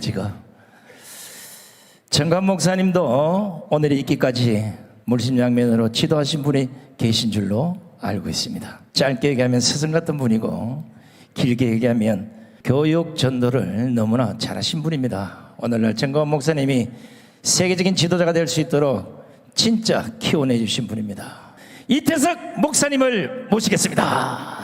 지금 정관 목사님도 오늘 있기까지 물심양면으로 지도하신 분이 계신 줄로 알고 있습니다. 짧게 얘기하면 스승 같은 분이고 길게 얘기하면 교육 전도를 너무나 잘하신 분입니다. 오늘날 정관 목사님이 세계적인 지도자가 될 수 있도록 진짜 키워내 주신 분입니다. 이태석 목사님을 모시겠습니다.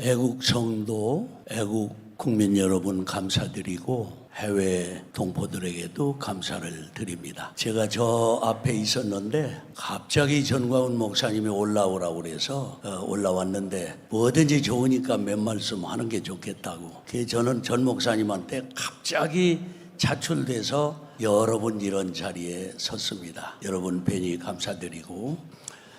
애국 성도, 애국 국민 여러분 감사드리고 해외 동포들에게도 감사를 드립니다. 제가 저 앞에 있었는데 갑자기 전광훈 목사님이 올라오라고 그래서 어, 올라왔는데 뭐든지 좋으니까 몇 말씀 하는 게 좋겠다고. 그래서 저는 전 목사님한테 갑자기 자출돼서 여러 분 이런 자리에 섰습니다. 여러분 뵈니 감사드리고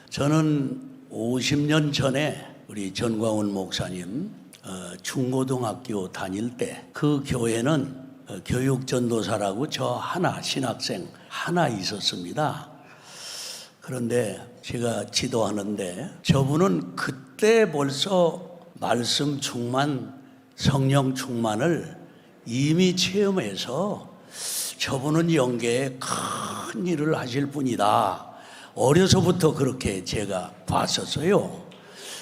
저는 50년 전에 우리 전광훈 목사님 어, 중고등학교 다닐 때 그 교회는 어, 교육 전도사라고 저 하나 신학생 하나 있었습니다. 그런데 제가 지도하는데 저분은 그때 벌써 말씀 충만, 성령 충만을 이미 체험해서 저분은 영계에 큰 일을 하실 분이다. 어려서부터 그렇게 제가 봤었어요.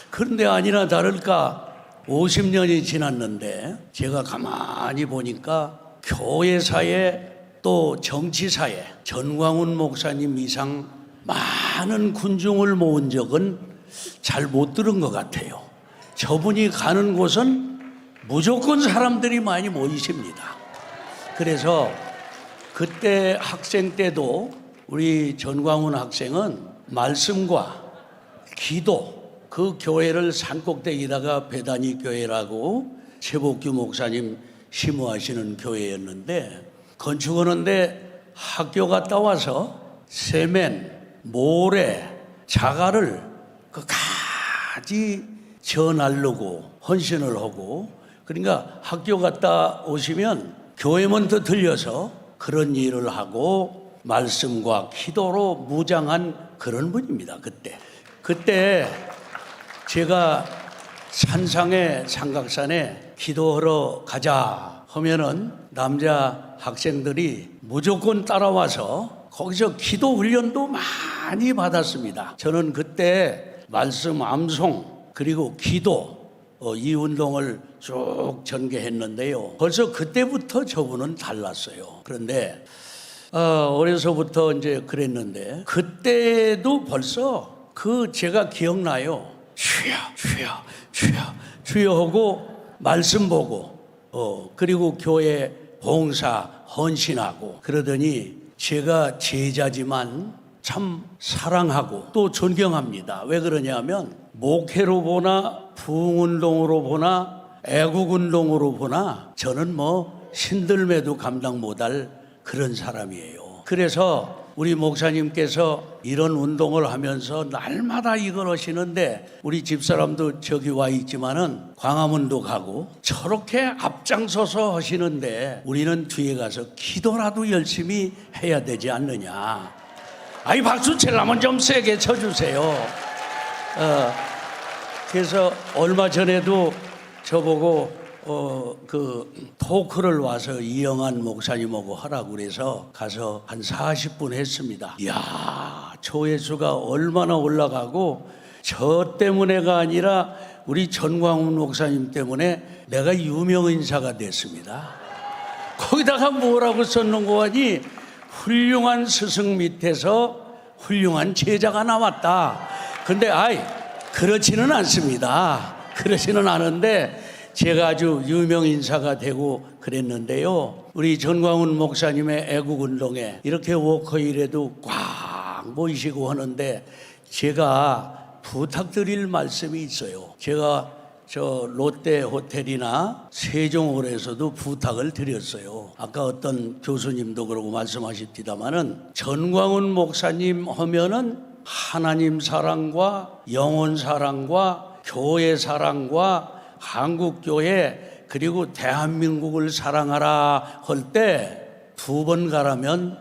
그런데 아니나 다를까 50년이 지났는데 제가 가만히 보니까 교회사에 또 정치사에 전광훈 목사님 이상 많은 군중을 모은 적은 잘 못 들은 것 같아요. 저분이 가는 곳은 무조건 사람들이 많이 모이십니다. 그래서 그때 학생 때도 우리 전광훈 학생은 말씀과 기도 그 교회를 산꼭대기다가 배단이 교회라고 최복규 목사님 심호하시는 교회였는데 건축하는데 학교 갔다 와서 세멘, 모래, 자갈을 저 날르고 헌신을 하고 그러니까 학교 갔다 오시면 교회먼저 들려서 그런 일을 하고 말씀과 기도로 무장한 그런 분입니다. 그때 그때 제가 산상에 삼각산에 기도하러 가자 하면은 남자 학생들이 무조건 따라와서 거기서 기도 훈련도 많이 받았습니다. 저는 그때 말씀 암송 그리고 기도 어, 이 운동을 쭉 전개했는데요. 벌써 그때부터 저분은 달랐어요. 그런데 어, 어려서부터 이제 그랬는데 그때도 벌써 그 제가 기억나요. 주여 주여 주여 주여 하고 말씀 보고 어 그리고 교회 봉사 헌신하고 그러더니 제가 제자지만 참 사랑하고 또 존경합니다. 왜 그러냐면 목회로 보나 부흥운동으로 보나 애국운동으로 보나 저는 뭐 신들매도 감당 못할 그런 사람이에요. 그래서 우리 목사님께서 이런 운동을 하면서 날마다 이걸 하시는데 우리 집사람도 저기 와 있지만은 광화문도 가고 저렇게 앞장서서 하시는데 우리는 뒤에 가서 기도라도 열심히 해야 되지 않느냐. 아이 박수 칠라면 좀 세게 쳐주세요. 어, 그래서 얼마 전에도 저보고 어, 그 토크를 와서 이영환 목사님하고 하라고 그래서 가서 한 40분 했습니다. 이야, 조회수가 얼마나 올라가고 저 때문에가 아니라 우리 전광훈 목사님 때문에 내가 유명 인사가 됐습니다. 거기다가 뭐라고 썼는 거 하니 훌륭한 스승 밑에서 훌륭한 제자가 나왔다. 근데 아이 그렇지는 않습니다. 그렇지는 않은데 제가 아주 유명 인사가 되고 그랬는데요. 우리 전광훈 목사님의 애국 운동에 이렇게 워커힐에도 꽉 모이시고 하는데 제가 부탁드릴 말씀이 있어요. 제가 저 롯데 호텔이나 세종홀에서도 부탁을 드렸어요. 아까 어떤 교수님도 그러고 말씀하셨디다마는 전광훈 목사님 하면은 하나님 사랑과 영혼 사랑과 교회 사랑과 한국 교회 그리고 대한민국을 사랑하라 할 때 두 번 가라면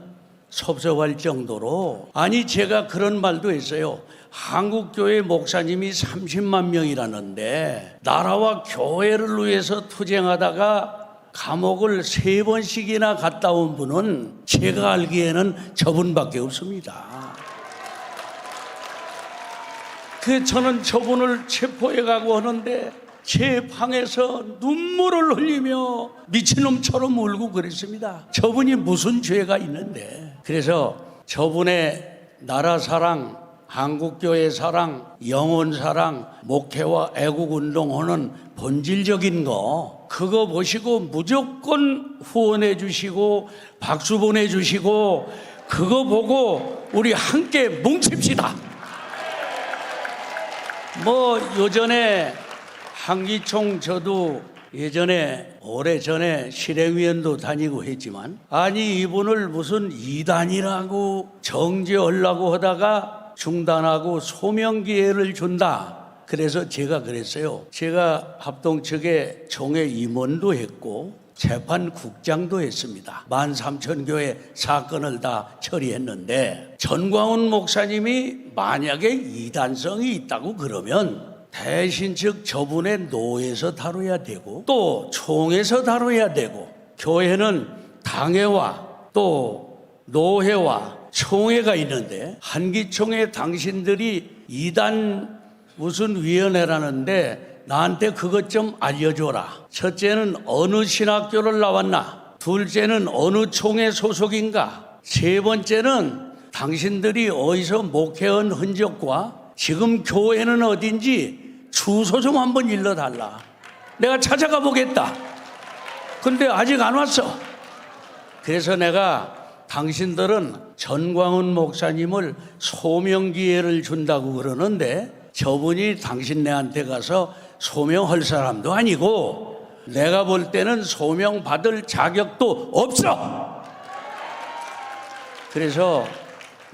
섭섭할 정도로 아니 제가 그런 말도 했어요. 한국 교회 목사님이 30만 명이라는데 나라와 교회를 위해서 투쟁하다가 감옥을 세 번씩이나 갔다 온 분은 제가 알기에는 저분밖에 없습니다. 그 저는 저분을 체포해 가고 하는데 제 방에서 눈물을 흘리며 미친놈처럼 울고 그랬습니다. 저분이 무슨 죄가 있는데. 그래서 저분의 나라 사랑, 한국교회 사랑, 영혼 사랑, 목회와 애국 운동하는 본질적인 거 그거 보시고 무조건 후원해 주시고 박수 보내 주시고 그거 보고 우리 함께 뭉칩시다. 뭐 요전에 한기총 저도 예전에 오래전에 실행위원도 다니고 했지만 아니 이분을 무슨 이단이라고 정죄하려고 하다가 중단하고 소명 기회를 준다. 그래서 제가 그랬어요. 제가 합동 측에 총회 임원도 했고 재판국장도 했습니다. 만 삼천 교회 사건을 다 처리했는데 전광훈 목사님이 만약에 이단성이 있다고 그러면 대신 즉 저분의 노에서 다뤄야 되고 또 총에서 다뤄야 되고 교회는 당회와 또 노회와 총회가 있는데 한기총회 당신들이 이단 무슨 위원회라는데 나한테 그것 좀 알려줘라. 첫째는 어느 신학교를 나왔나? 둘째는 어느 총회 소속인가? 세 번째는 당신들이 어디서 목회한 흔적과 지금 교회는 어딘지 주소 좀 한번 일러달라. 내가 찾아가 보겠다. 근데 아직 안 왔어. 그래서 내가 당신들은 전광훈 목사님을 소명 기회를 준다고 그러는데 저분이 당신네한테 가서 소명할 사람도 아니고 내가 볼 때는 소명 받을 자격도 없어. 그래서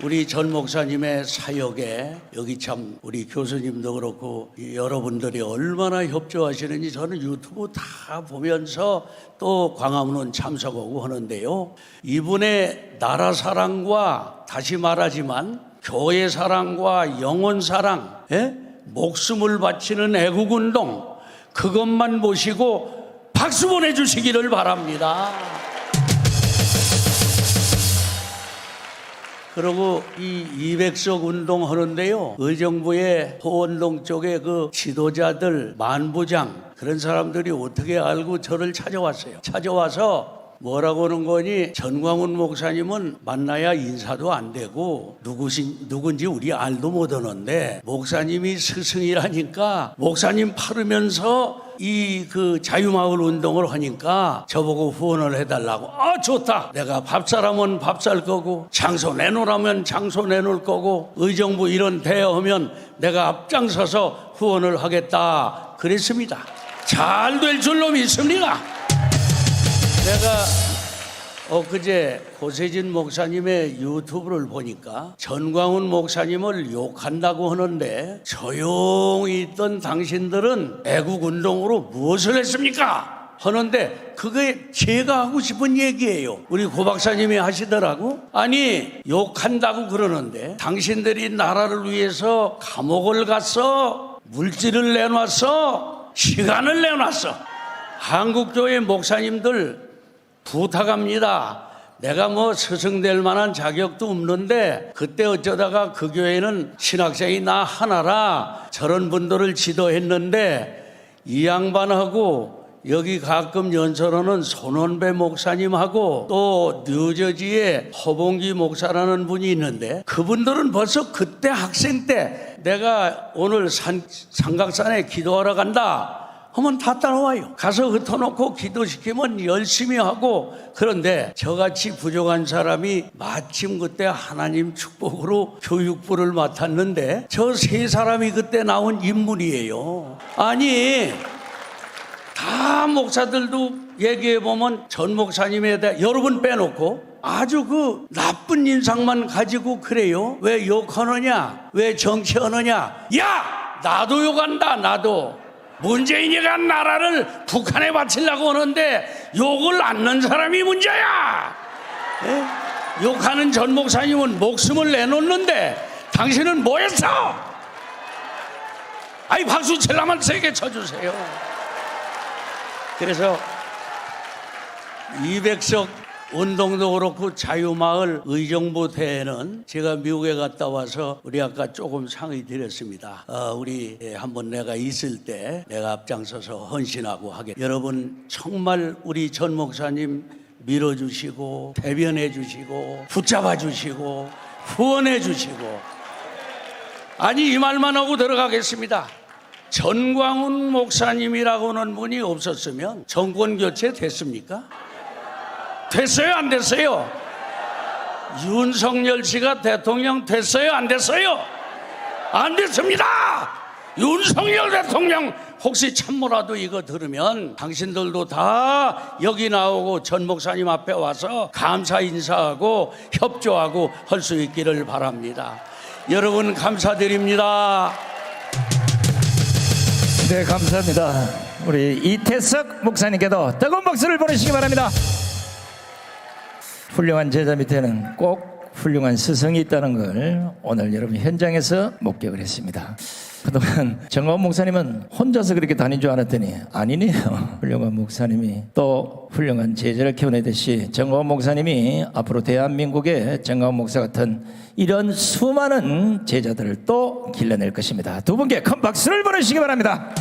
우리 전 목사님의 사역에 여기 참 우리 교수님도 그렇고 이 여러분들이 얼마나 협조하시는지 저는 유튜브 다 보면서 또 광화문은 참석하고 하는데요. 이분의 나라 사랑과 다시 말하지만 교회 사랑과 영혼 사랑, 예? 목숨을 바치는 애국 운동 그것만 보시고 박수 보내주시기를 바랍니다. 그리고 이 200석 운동 하는데요. 의정부의 호원동 쪽에 그 지도자들, 만부장 그런 사람들이 어떻게 알고 저를 찾아왔어요. 찾아와서 뭐라고 하는 거니 전광훈 목사님은 만나야 인사도 안 되고 누구신 누군지 우리 알도 못 하는데 목사님이 스승이라니까 목사님 팔으면서 이 그 자유마을 운동을 하니까 저보고 후원을 해달라고. 아 좋다. 내가 밥 사람은 밥 살 거고 장소 내놓으라면 장소 내놓을 거고 의정부 이런 대여하면 내가 앞장서서 후원을 하겠다. 그랬습니다. 잘 될 줄로 믿습니다. 내가 엊그제 고세진 목사님의 유튜브를 보니까 전광훈 목사님을 욕한다고 하는데 조용히 있던 당신들은 애국 운동으로 무엇을 했습니까? 하는데 그게 제가 하고 싶은 얘기예요. 우리 고 박사님이 하시더라고. 아니 욕한다고 그러는데 당신들이 나라를 위해서 감옥을 갔어, 물질을 내놨어, 시간을 내놨어. 한국교회 목사님들 부탁합니다. 내가 뭐 스승될 만한 자격도 없는데 그때 어쩌다가 그 교회는 신학생이 나 하나라 저런 분들을 지도했는데 이 양반하고 여기 가끔 연설하는 손원배 목사님하고 또 뉴저지에 허봉기 목사라는 분이 있는데 그분들은 벌써 그때 학생 때 내가 오늘 산, 삼각산에 기도하러 간다 하면 다 따라와요. 가서 흩어놓고 기도시키면 열심히 하고 그런데 저같이 부족한 사람이 마침 그때 하나님 축복으로 교육부를 맡았는데 저 세 사람이 그때 나온 인물이에요. 아니 다 목사들도 얘기해 보면 전 목사님에 대해 여러분 빼놓고 아주 그 나쁜 인상만 가지고 그래요. 왜 욕하느냐? 왜 정치하느냐? 야! 나도 욕한다, 나도. 문재인이가 나라를 북한에 바치려고 하는데 욕을 안 넣는 사람이 문제야. 예? 욕하는 전 목사님은 목숨을 내놓는데 당신은 뭐 했어? 아이 박수 칠라면 세게 쳐주세요. 그래서 200석 운동도 그렇고 자유마을 의정부 대회는 제가 미국에 갔다 와서 우리 아까 조금 상의 드렸습니다. 어, 우리 예, 한번 내가 있을 때 내가 앞장서서 헌신하고 하게. 여러분 정말 우리 전 목사님 밀어주시고 대변해 주시고 붙잡아 주시고 후원해 주시고 아니 이 말만 하고 들어가겠습니다. 전광훈 목사님이라고는 분이 없었으면 정권 교체 됐습니까? 됐어요 안 됐어요? 윤석열 씨가 대통령 됐어요 안 됐어요? 안 됐습니다. 윤석열 대통령 혹시 참모라도 이거 들으면 당신들도 다 여기 나오고 전 목사님 앞에 와서 감사 인사하고 협조하고 할 수 있기를 바랍니다. 여러분 감사드립니다. 네, 감사합니다. 우리 이태석 목사님께도 뜨거운 박수를 보내시기 바랍니다. 훌륭한 제자 밑에는 꼭 훌륭한 스승이 있다는 걸 오늘 여러분 현장에서 목격을 했습니다. 그동안 정가원 목사님은 혼자서 그렇게 다닌 줄 알았더니 아니네요. 훌륭한 목사님이 또 훌륭한 제자를 키워내듯이 정가원 목사님이 앞으로 대한민국의 정가원 목사 같은 이런 수많은 제자들을 또 길러낼 것입니다. 두 분께 큰 박수를 보내주시기 바랍니다.